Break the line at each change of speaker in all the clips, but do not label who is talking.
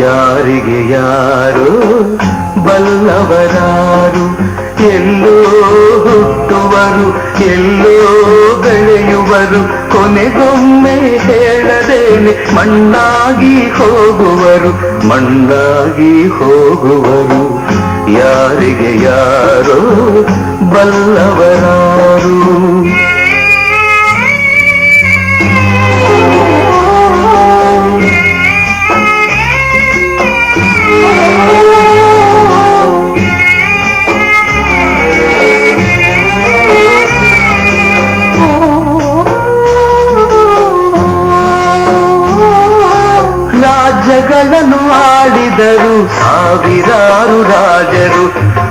ಯಾರಿಗೆ ಯಾರು ಬಲ್ಲವರಾರು? ಎಲ್ಲೋ ಹುಟ್ಟುವರು, ಎಲ್ಲೋ ಬೆಳೆಯುವರು? ಕೊನೆಗೊಮ್ಮೆ ಹೇಳದೇನೆ, ಮಣ್ಣಾಗಿ ಹೋಗುವರು ಮಣ್ಣಾಗಿ ಹೋಗುವರು. ಯಾರಿಗೆ ಯಾರು ಬಲ್ಲವರಾರು? ಆಡಿದರು ಸಾವಿರಾರು ರಾಜರು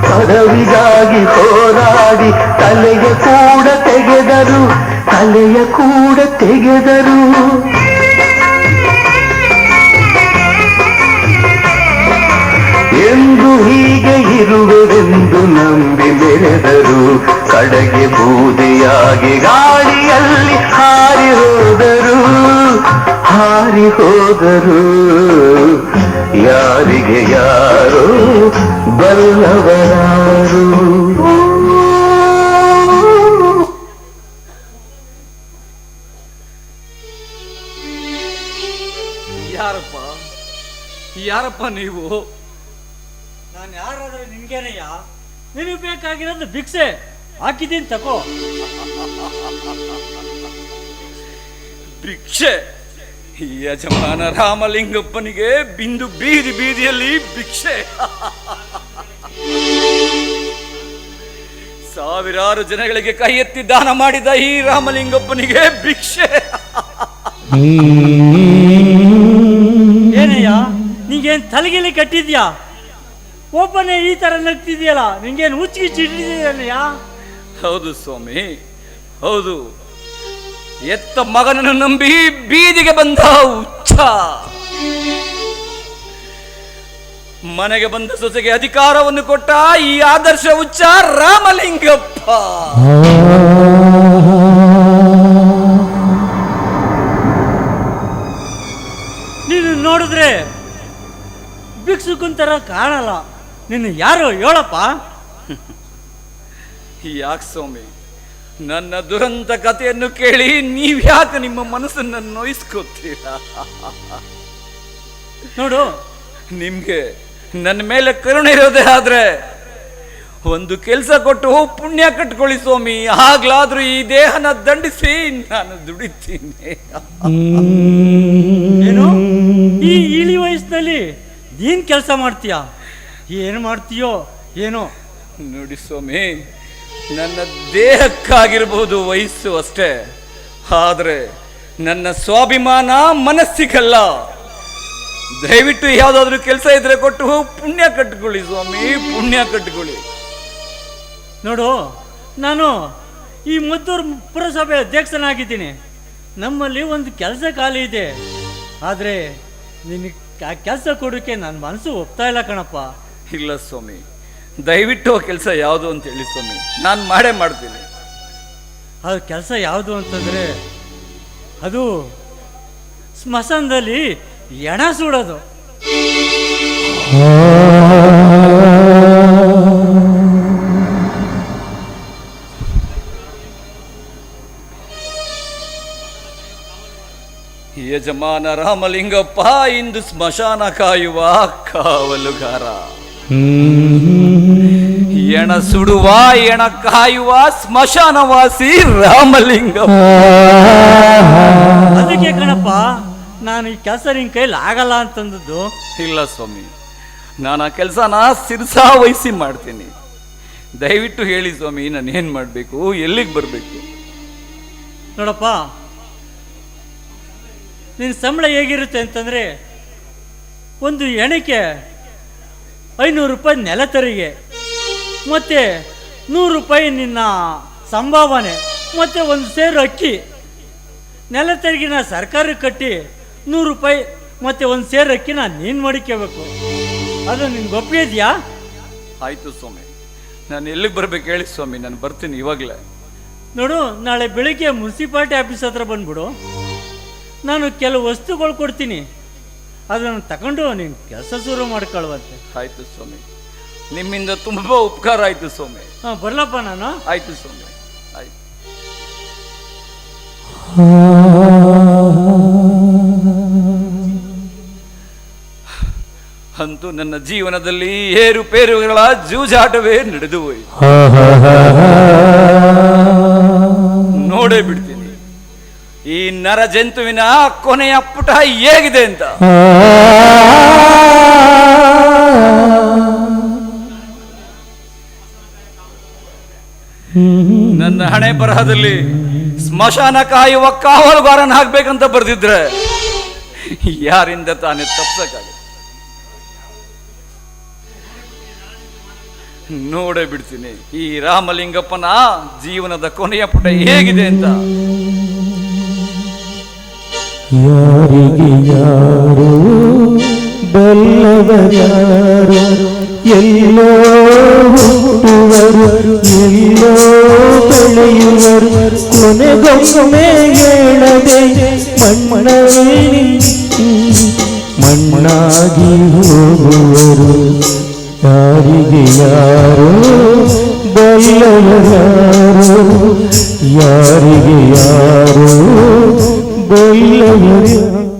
ಪದವಿಗಾಗಿ ಹೋರಾಡಿ ತಲೆಯ ಕೂಡ ತೆಗೆದರು, ತಲೆಯ ಕೂಡ ತೆಗೆದರು. ಎಂದು ಹೀಗೆ ಇರುವುದೆಂದು ನಂಬಿ ಬೆಳೆದರು ಕಡೆಗೆ ಬೂದಿಯಾಗಿ ಗಾಳಿಯಲ್ಲಿ ಹಾರಿ ಹೋದರು. ಯಾರಿಗೆ ಯಾರು ಬಲ್ಲವರಾರು?
ಯಾರಪ್ಪ? ಯಾರಪ್ಪ ನೀವು?
ನಾನು ಯಾರಾದ್ರೆ ನಿನ್ಗೇನಯ್ಯ ನಿನಗೆ ಬೇಕಾಗಿರೋದು ಭಿಕ್ಷೆ. ಹಾಕಿದ್ದೀನಿ ತಕೋ.
ಭಿಕ್ಷೆ? ಯಜಮಾನ ರಾಮಲಿಂಗಪ್ಪನಿಗೆ ಬಿಂದು ಬೀದಿ ಬೀದಿಯಲ್ಲಿ ಭಿಕ್ಷೆ. ಸಾವಿರಾರು ಜನಗಳಿಗೆ ಕೈ ಎತ್ತಿ ದಾನ ಮಾಡಿದ ಈ ರಾಮಲಿಂಗಪ್ಪನಿಗೆ ಭಿಕ್ಷೆ.
ಏನಯ್ಯ ನಿಂಗೇನು ತಲೆಗಿಲಿ ಕಟ್ಟಿದ್ಯಾ? ಒಬ್ಬನೇ ಈ ತರ ನಗ್ತಿದ್ಯಲ್ಲ ನಿಂಗೇನು ಹುಚ್ಚಿಗೆ ಚಿಟ್ಟಿದ್ಯಾ
ಹೌದು ಸ್ವಾಮಿ ಹೌದು. ಎತ್ತ ಮಗನನ್ನು ನಂಬಿ ಬೀದಿಗೆ ಬಂದ ಉಚ್ಚ ಮನೆಗೆ ಬಂದ ಸೊಸೆಗೆ ಅಧಿಕಾರವನ್ನು ಕೊಟ್ಟ ಈ ಆದರ್ಶ ಉಚ್ಚ ರಾಮಲಿಂಗಪ್ಪ.
ನೀನು ನೋಡಿದ್ರೆ ಭಿಕ್ಷುಕನ್ ಥರ ಕಾಣಲ್ಲ. ನಿನ್ನ ಯಾರು ಹೇಳಪ್ಪ?
ಯಾಕೆ ಸ್ವಾಮಿ? ನನ್ನ ದುರಂತ ಕಥೆಯನ್ನು ಕೇಳಿ ನೀವ್ಯಾಕೆ ನಿಮ್ಮ ಮನಸ್ಸನ್ನು ನೋಯಿಸ್ಕೋತೀರಾ?
ನೋಡು
ನಿಮ್ಗೆ ನನ್ನ ಮೇಲೆ ಕರುಣೆ ಇರೋದೇ ಆದ್ರೆ ಒಂದು ಕೆಲಸ ಕೊಟ್ಟು ಪುಣ್ಯ ಕಟ್ಕೊಳ್ಳಿ ಸ್ವಾಮಿ. ಆಗ್ಲಾದ್ರೂ ಈ ದೇಹನ ದಂಡಿಸಿ ನಾನು ದುಡಿತೀನಿ.
ಏನು? ಈ ಇಳಿ ವಯಸ್ಸಿನಲ್ಲಿ ನೀನ್ ಕೆಲಸ ಮಾಡ್ತೀಯ? ಏನು ಮಾಡ್ತೀಯೋ ಏನೋ?
ನೋಡಿ ಸ್ವಾಮಿ ನನ್ನ ದೇಹಕ್ಕಾಗಿರ್ಬೋದು ವಯಸ್ಸು ಅಷ್ಟೇ. ಆದರೆ ನನ್ನ ಸ್ವಾಭಿಮಾನ ಮನಸ್ಸಿಗಲ್ಲ. ದಯವಿಟ್ಟು ಯಾವುದಾದ್ರೂ ಕೆಲಸ ಇದ್ರೆ ಕೊಟ್ಟು ಪುಣ್ಯ ಕಟ್ಕೊಳ್ಳಿ ಸ್ವಾಮಿ ಪುಣ್ಯ ಕಟ್ಕೊಳ್ಳಿ.
ನೋಡು ನಾನು ಈ ಮದ್ದೂರು ಪುರಸಭೆ ಅಧ್ಯಕ್ಷನಾಗಿದ್ದೀನಿ. ನಮ್ಮಲ್ಲಿ ಒಂದು ಕೆಲಸ ಖಾಲಿ ಇದೆ. ಆದರೆ ನಿನಗೆ ಆ ಕೆಲಸ ಕೊಡೋಕ್ಕೆ ನನ್ನ ಮನಸ್ಸು ಒಪ್ತಾ ಇಲ್ಲ ಕಣಪ್ಪ.
ಇಲ್ಲ ಸ್ವಾಮಿ. ದಯವಿಟ್ಟು ಕೆಲಸ ಯಾವುದು ಅಂತ ಹೇಳಿ ಸ್ವಾಮಿ. ನಾನು ಮಾಡೇ ಮಾಡ್ತೀನಿ.
ಅದು ಕೆಲಸ ಯಾವುದು ಅಂತಂದರೆ ಅದು ಸ್ಮಶಾನದಲ್ಲಿ ಎಣ ಸುಡೋದು.
ಯಜಮಾನ ರಾಮಲಿಂಗಪ್ಪ ಇಂದು ಸ್ಮಶಾನ ಕಾಯುವ ಕಾವಲುಗಾರ. ಎಣ ಸುಡುವ ಎಣ ಕಾಯುವ ಸ್ಮಶಾನವಾಸಿ ರಾಮಲಿಂಗ.
ಅದಕ್ಕೆ ಕಣಪ್ಪ ನಾನು ಈ ಕೆಲಸ ನಿನ್ ಕೈಲಿ ಆಗಲ್ಲ ಅಂತಂದದ್ದು.
ಇಲ್ಲ ಸ್ವಾಮಿ ನಾನು ಆ ಕೆಲಸನ ಸಿರ್ಸಾ ವಹಿಸಿ ಮಾಡ್ತೀನಿ. ದಯವಿಟ್ಟು ಹೇಳಿ ಸ್ವಾಮಿ ನಾನು ಏನು ಮಾಡಬೇಕು ಎಲ್ಲಿಗೆ ಬರಬೇಕು?
ನೋಡಪ್ಪ ನಿನ್ನ ಸಂಬಳ ಹೇಗಿರುತ್ತೆ ಅಂತಂದರೆ ಒಂದು ಎಣಿಕೆ ಐನೂರು ರೂಪಾಯಿ ನೆಲ ತೆರಿಗೆ ಮತ್ತು ನೂರು ರೂಪಾಯಿ ನಿನ್ನ ಸಂಭಾವನೆ ಮತ್ತು ಒಂದು ಸೇರು ಅಕ್ಕಿ. ನೆಲ ತೆರಿಗೆನ ಸರ್ಕಾರಕ್ಕೆ ಕಟ್ಟಿ ನೂರು ರೂಪಾಯಿ ಮತ್ತು ಒಂದು ಸೇರು ಅಕ್ಕಿನ ನೀನು ಮಡಿಕೋಬೇಕು ಅದು ನಿನ್ಗೆ ಒಪ್ಪಿದ್ಯಾ ಇದೆಯಾ?
ಆಯ್ತು ಸ್ವಾಮಿ. ನಾನು ಎಲ್ಲಿಗೆ ಬರ್ಬೇಕು ಹೇಳಿ ಸ್ವಾಮಿ ನಾನು ಬರ್ತೀನಿ ಇವಾಗಲೇ.
ನೋಡು ನಾಳೆ ಬೆಳಿಗ್ಗೆ ಮುನ್ಸಿಪಾಲ್ಟಿ ಆಫೀಸ್ ಹತ್ರ ಬಂದ್ಬಿಡು. ನಾನು ಕೆಲವು ವಸ್ತುಗಳು ಕೊಡ್ತೀನಿ. ಅದನ್ನು ತಗೊಂಡು ನೀನು ಕೆಲಸ ಶುರು ಮಾಡ್ಕೊಳ್ವಂತೆ.
ಆಯ್ತು ಸ್ವಾಮಿ. ನಿಮ್ಮಿಂದ ತುಂಬಾ ಉಪಕಾರ ಆಯ್ತು ಸ್ವಾಮಿ.
ಹಾಂ ಬರ್ಲಪ್ಪ ನಾನು.
ಆಯ್ತು ಸ್ವಾಮಿ. ಆಯ್ತು. ಅಂತೂ ನನ್ನ ಜೀವನದಲ್ಲಿ ಏರುಪೇರುಗಳ ಜೂಜಾಟವೇ ನಡೆದು ಹೋಯಿತು. ನೋಡೇ ಬಿಡ್ತೀನಿ. ಈ ನರ ಜಂತುವಿನ ಕೊನೆಯ ಪುಟ ಹೇಗಿದೆ ಅಂತ. ನನ್ನ ಹಣೆ ಬರಹದಲ್ಲಿ ಸ್ಮಶಾನ ಕಾಯುವ ಕಾವಲುಗಾರನ ಹಾಕ್ಬೇಕಂತ ಬರ್ದಿದ್ರೆ ಯಾರಿಂದ ತಾನೇ ತಪ್ಸಕ್ಕಾಗ ನೋಡೇ ಬಿಡ್ತೀನಿ, ಈ ರಾಮಲಿಂಗಪ್ಪನ ಜೀವನದ ಕೊನೆಯ ಪುಟ ಹೇಗಿದೆ ಅಂತ.
ಯಾರಿಗೆ ಯಾರು ಬಲ್ಲವರಾರು ಎಲ್ಲೋ ಹುಟ್ಟುವರು ಎಲ್ಲೋ ಬೆಳೆಯುವರು ಕೊನೆಗೊಮ್ಮೆ ಹೇಳದೆ ಮಣ್ಣಲ್ಲಿ ಮಣ್ಣಾಗಿ ಹೋಗುವರು ಯಾರಿಗೆ ಯಾರು ಬಲ್ಲವರಾರು ಯಾರಿಗೆ ಯಾರು de hilo.